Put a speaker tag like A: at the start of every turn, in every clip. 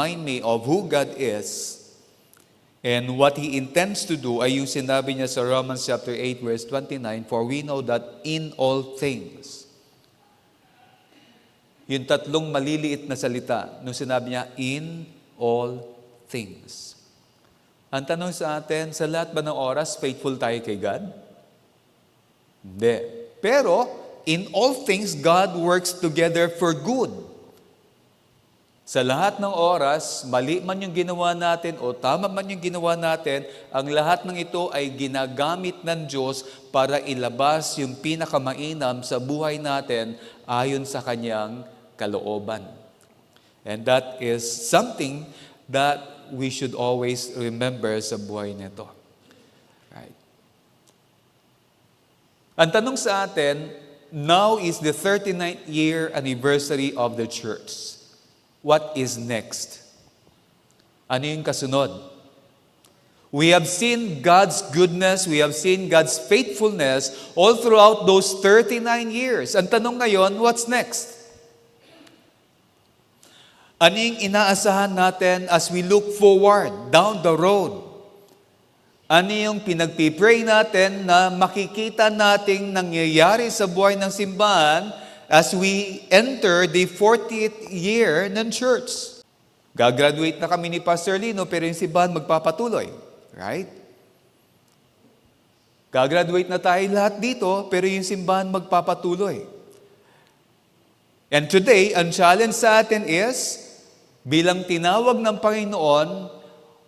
A: remind me of who God is and what He intends to do ay yung sinabi niya sa Romans chapter 8 verse 29, For we know that in all things, yung tatlong maliliit na salita, nung sinabi niya, in all things. Ang tanong sa atin, sa lahat ba ng oras, faithful tayo kay God? Hindi. Pero, in all things, God works together for good. Sa lahat ng oras, mali man yung ginawa natin o tama man yung ginawa natin, ang lahat ng ito ay ginagamit ng Diyos para ilabas yung pinakamainam sa buhay natin ayon sa Kanyang kalooban. And that is something that we should always remember sa buhay nito. Right. Ang tanong sa atin, now is the 39th year anniversary of the church. What is next? Ano yung kasunod? We have seen God's goodness, we have seen God's faithfulness all throughout those 39 years. Ang tanong ngayon, what's next? Yung inaasahan natin as we look forward down the road? Ano yung pinagpipray natin na makikita nating nangyayari sa buhay ng simbahan as we enter the 40th year ng church? Gagraduate na kami ni Pastor Lino pero yung simbahan magpapatuloy. Right? Gagraduate na tayo lahat dito pero yung simbahan magpapatuloy. And today, ang challenge sa atin is, bilang tinawag ng Panginoon,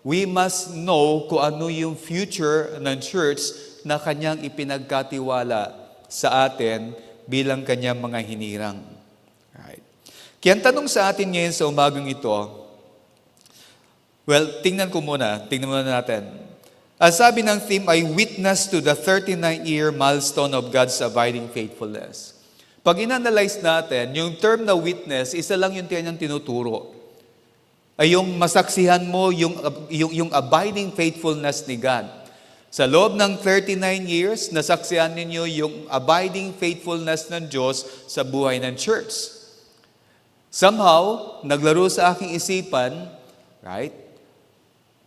A: we must know kung ano yung future ng church na kanyang ipinagkatiwala sa atin bilang kanyang mga hinirang. Right. Kaya ang tanong sa atin ngayon sa umagang ito, well, tingnan ko muna, tingnan muna natin. Ang sabi ng theme ay witness to the 39-year milestone of God's abiding faithfulness. Pag inanalyze natin, yung term na witness, isa lang yung kanyang tinuturo ay yung masaksihan mo yung, yung, yung abiding faithfulness ni God. Sa loob ng 39 years, nasaksihan ninyo yung abiding faithfulness ng Diyos sa buhay ng church. Somehow, naglaro sa aking isipan, right?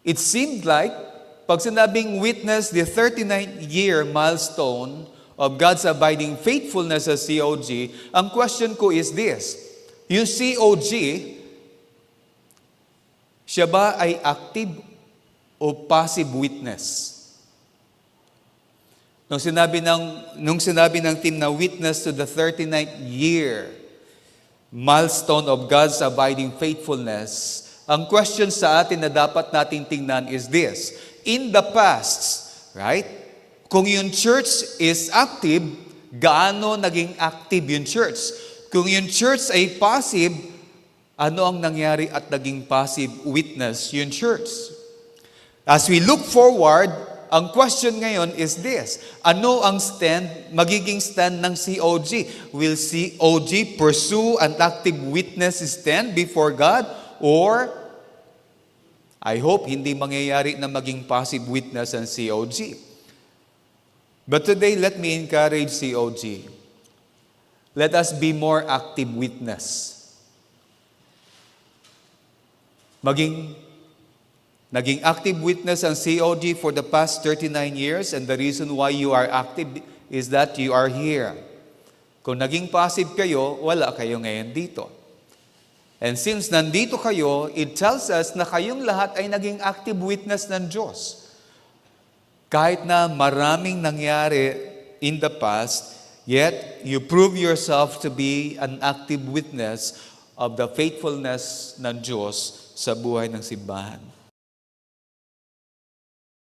A: It seemed like, pag sinabing witness the 39th year milestone of God's abiding faithfulness sa COG, ang question ko is this, yung COG, siya ba ay active o passive witness? Nung sinabi ng, nung sinabi ng team na witness to the 39th year milestone of God's abiding faithfulness, ang question sa atin na dapat nating tingnan is this. In the past, right? Kung yung church is active, gaano naging active yung church? Kung yung church ay passive, ano ang nangyari at naging passive witness yung church? As we look forward, ang question ngayon is this. Ano ang stand, magiging stand ng COG? Will COG pursue an active witness stand before God? Or, I hope hindi mangyayari na maging passive witness ang COG. But today, let me encourage COG. Let us be more active witness. Maging naging active witness ang COG for the past 39 years and the reason why you are active is that you are here. Kung naging passive kayo, wala kayo ngayon dito. And since nandito kayo, it tells us na kayong lahat ay naging active witness ng Diyos. Kahit na maraming nangyari in the past, yet you prove yourself to be an active witness of the faithfulness ng Diyos sa buhay ng simbahan.